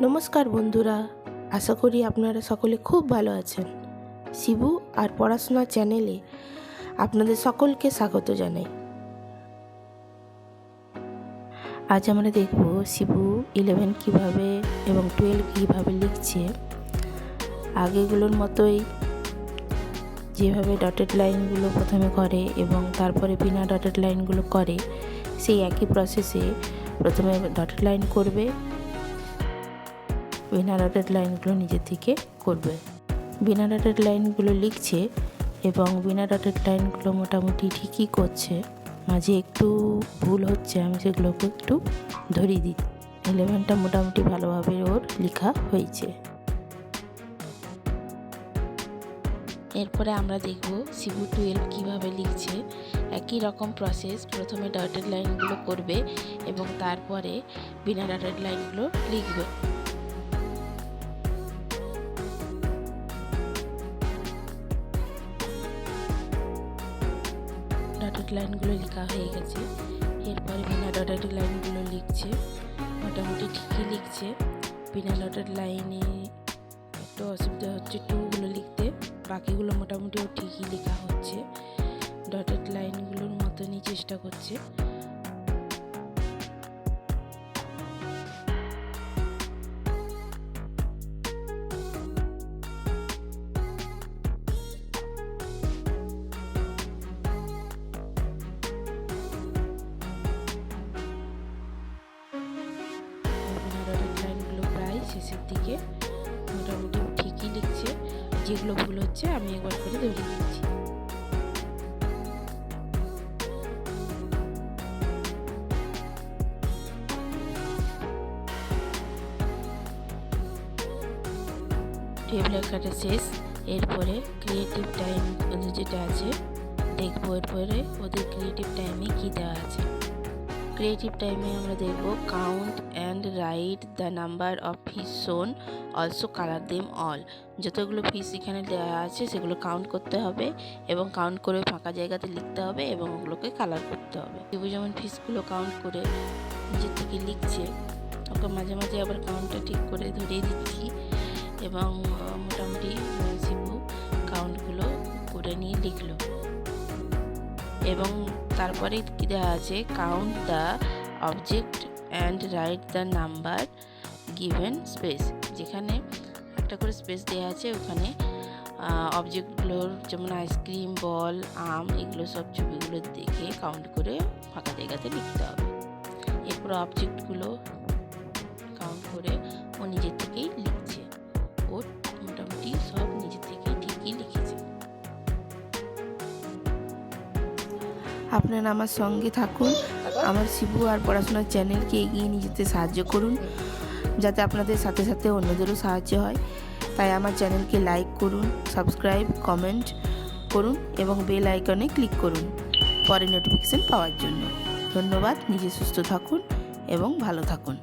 নমস্কার বন্ধুরা, আশা করি আপনারা সকলে খুব ভালো আছেন। শিবু আর পড়াশোনা চ্যানেলে আপনাদের সকলকে স্বাগত জানাই। আজ আমরা দেখব শিবু ইলেভেন কীভাবে এবং টুয়েলভ কীভাবে লিখছে। আগেগুলোর মতোই যেভাবে ডটেড লাইনগুলো প্রথমে করে এবং তারপরে বিনা ডটেড লাইনগুলো করে সেই একই প্রসেসে প্রথমে ডটেড লাইন করবে, বিনা ডটেড লাইনগুলো নিজে থেকে করবে। বিনা ডটেড লাইনগুলো লিখছে এবং বিনা ডটেড লাইনগুলো মোটামুটি ঠিকই করছে। মাঝে একটু ভুল হচ্ছে, আমি সেগুলোকে একটু ধরিয়ে দিই। ইলেভেনটা মোটামুটি ভালোভাবে ওর লেখা হয়েছে। এরপরে আমরা দেখব শিবু টুয়েলভ কীভাবে লিখছে। একই রকম প্রসেস প্রথমে ডটেড লাইনগুলো করবে এবং তারপরে বিনা ডটেড লাইনগুলো লিখবে। ডটেড লাইনগুলো লেখা হয়ে গেছে। এরপরে বিনা ডটেড লাইনগুলো লিখছে। মোটামুটি ঠিকই লিখছে। বিনা ডটেড লাইনে একটু অসুবিধা হচ্ছে টুগুলো লিখতে। বাকিগুলো মোটামুটিও ঠিকই লেখা হচ্ছে। ডটেড লাইনগুলোর মতনই চেষ্টা করছে। ডটেড লাইনগুলো প্রায় শেষের দিকে মোটামুটি ঠিকই লিখছে? যেগুলো ভুল হচ্ছে, আমি একবার করে ধরিয়ে দিচ্ছি কাটা শেষ। এরপরে ক্রিয়েটিভ টাইম যেটা আছে, দেখব এরপরে ওদের ক্রিয়েটিভ টাইমে কী দেওয়া আছে। ক্রিয়েটিভ টাইমে আমরা দেখব count and write the number of fish shown also colour them all যতগুলো ফিস এখানে দেওয়া আছে, সেগুলো কাউন্ট করতে হবে এবং কাউন্ট করে ফাঁকা জায়গাতে লিখতে হবে এবং ওগুলোকে কালার করতে হবে। শিবু যেমন ফিসগুলো কাউন্ট করে নিজের থেকে লিখছে, ওকে মাঝে মাঝে আবার কাউন্টটা ঠিক করে ধরিয়ে দিচ্ছি এবং মোটামুটি শিবু কাউন্টগুলো করে নিয়ে লিখলো। এবং তারপরে কি দেওয়া আছে? Count the object and write the number given space যেখানে একটা করে স্পেস দেওয়া আছে, ওখানে অবজেক্টগুলোর যেমন আইসক্রিম বল আম, এগুলো সব ছবিগুলো দেখে কাউন্ট করে ফাঁকা জায়গাতে লিখতে হবে। এরপর অবজেক্টগুলো কাউন্ট করে ও নিজের থেকেই লিখছে। ও আপনারা আমার সঙ্গে থাকুন, আমার শিবু আর পড়াশোনার চ্যানেলকে এগিয়ে নিয়ে যেতে সাহায্য করুন, যাতে আপনাদের সাথে সাথে অন্যদেরও সাহায্য হয়। তাই আমার চ্যানেলকে লাইক করুন, সাবস্ক্রাইব, কমেন্ট করুন এবং বেল আইকনে ক্লিক করুন, পরে নোটিফিকেশান পাওয়ার জন্য। ধন্যবাদ, নিজে সুস্থ থাকুন এবং ভালো থাকুন।